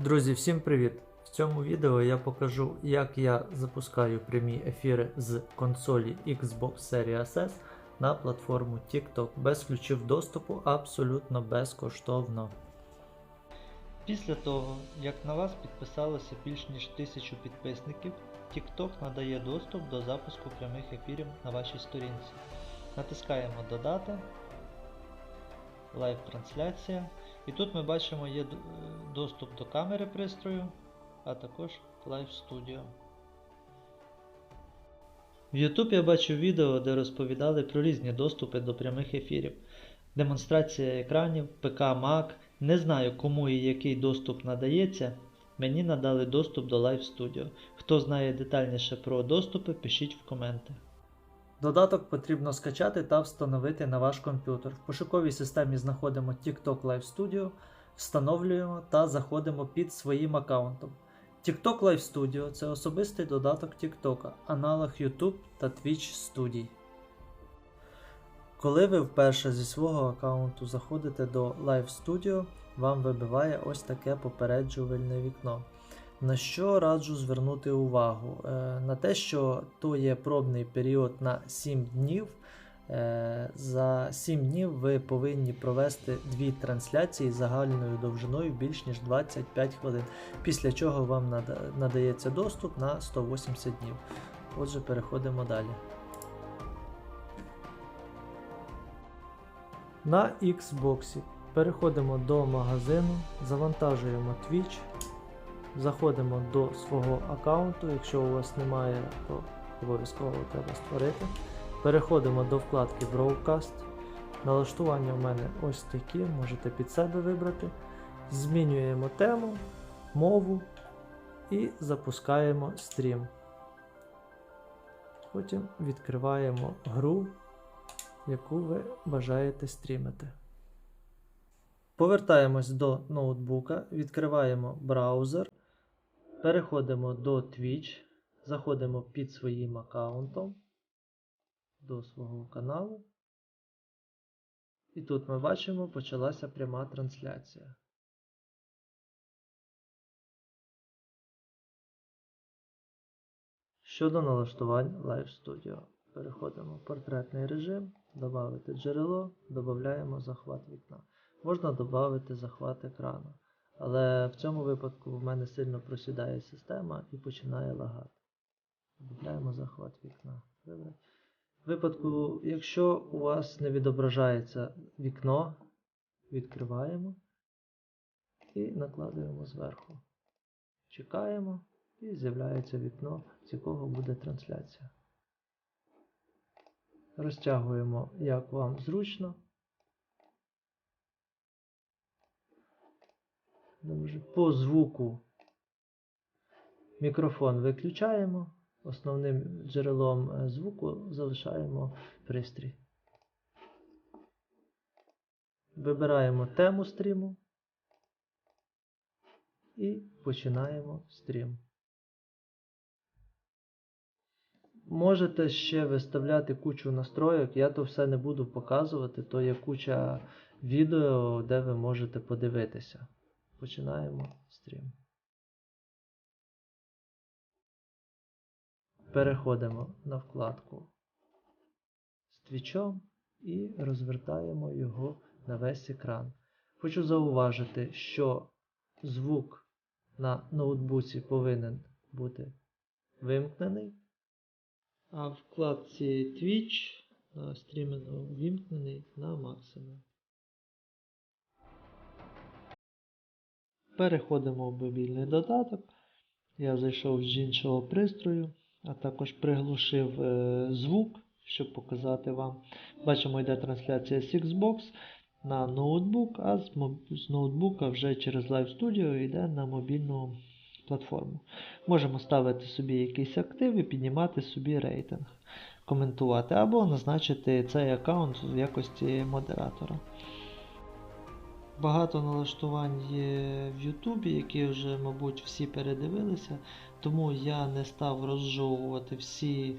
Друзі, всім привіт! В цьому відео я покажу, як я запускаю прямі ефіри з консолі Xbox Series S на платформу TikTok без ключів доступу абсолютно безкоштовно. Після того, як на вас підписалося більш ніж тисячу підписників, TikTok надає доступ до запуску прямих ефірів на вашій сторінці. Натискаємо Додати, Лайв трансляція. І тут ми бачимо є доступ до камери пристрою, а також Live Studio. В YouTube я бачив відео, де розповідали про різні доступи до прямих ефірів. Демонстрація екранів, ПК Mac. Не знаю, кому і який доступ надається. Мені надали доступ до Live Studio. Хто знає детальніше про доступи, пишіть в коменти. Додаток потрібно скачати та встановити на ваш комп'ютер. В пошуковій системі знаходимо TikTok Live Studio, встановлюємо та заходимо під своїм аккаунтом. TikTok Live Studio це особистий додаток TikTok, аналог YouTube та Twitch студій. Коли ви вперше зі свого аккаунту заходите до Live Studio, вам вибиває ось таке попереджувальне вікно. На що раджу звернути увагу? Е, На те, що то є пробний період на 7 днів. Е, За 7 днів ви повинні провести дві трансляції загальною довжиною більш ніж 25 хвилин, після чого вам надається доступ на 180 днів. Отже, переходимо далі. На Xbox переходимо до магазину, завантажуємо Twitch. Заходимо до свого аккаунту. Якщо у вас немає, то обов'язково треба створити. Переходимо до вкладки Broadcast. Налаштування в мене ось такі, можете під себе вибрати. Змінюємо тему, мову і запускаємо стрім. Потім відкриваємо гру, яку ви бажаєте стрімити. Повертаємось до ноутбука, відкриваємо браузер, переходимо до Twitch, заходимо під своїм аккаунтом до свого каналу. І тут ми бачимо, почалася пряма трансляція. Щодо налаштувань Live Studio. Переходимо в портретний режим, додати джерело, додаємо захват вікна. Можна додати захват екрану. Але в цьому випадку в мене сильно просідає система і починає лагати. Додаємо захват вікна. Вибрати. В випадку, якщо у вас не відображається вікно, відкриваємо і накладуємо зверху. Чекаємо і з'являється вікно, з якого буде трансляція. Розтягуємо, як вам зручно. Дуже По звуку мікрофон виключаємо. Основним джерелом е, звуку залишаємо пристрій. Вибираємо тему стріму і починаємо стрім. Можете ще виставляти кучу настроїк, я то все не буду показувати, то є куча відео, де ви можете подивитися. Починаємо стрім. Переходимо на вкладку з твічом і розвертаємо його на весь екран. Хочу зауважити, що звук на ноутбуці повинен бути вимкнений, а вкладці Twitch на стрімінгу вимкнений на максимум. Переходимо в мобільний додаток. Я зайшов з іншого пристрою, а також приглушив е, звук, щоб показати вам. Бачимо, йде трансляція з Xbox на ноутбук, а з, з ноутбука вже через Live Studio йде на мобільну платформу. Можемо ставити собі якийсь актив і піднімати собі рейтинг, коментувати, або назначити цей аккаунт в якості модератора. Багато налаштувань є в Ютубі, які вже, мабуть, всі передивилися, тому я не став розжовувати всі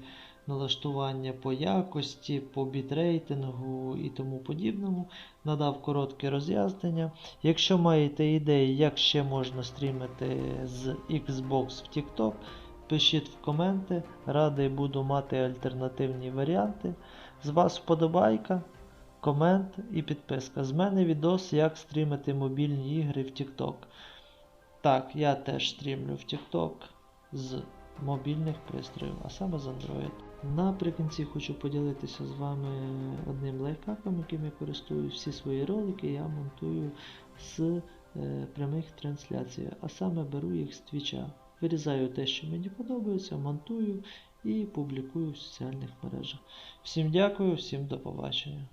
налаштування по якості, по бітрейтингу і тому подібному. Надав коротке роз'яснення. Якщо маєте ідеї, як ще можна стрімити з Xbox в TikTok, пишіть в коменти. Радий буду мати альтернативні варіанти. З вас вподобайка, комент і підписка. З мене відос, як стрімити мобільні ігри в TikTok. Так, я теж стрімлю в TikTok з мобільних пристроїв, а саме з Android. Наприкінці хочу поділитися з вами одним лайфхаком, яким я користуюсь. Всі свої ролики я монтую з е, прямих трансляцій, а саме беру їх з твіча. Вирізаю те, що мені подобається, монтую і публікую в соціальних мережах. Всім дякую, всім до побачення.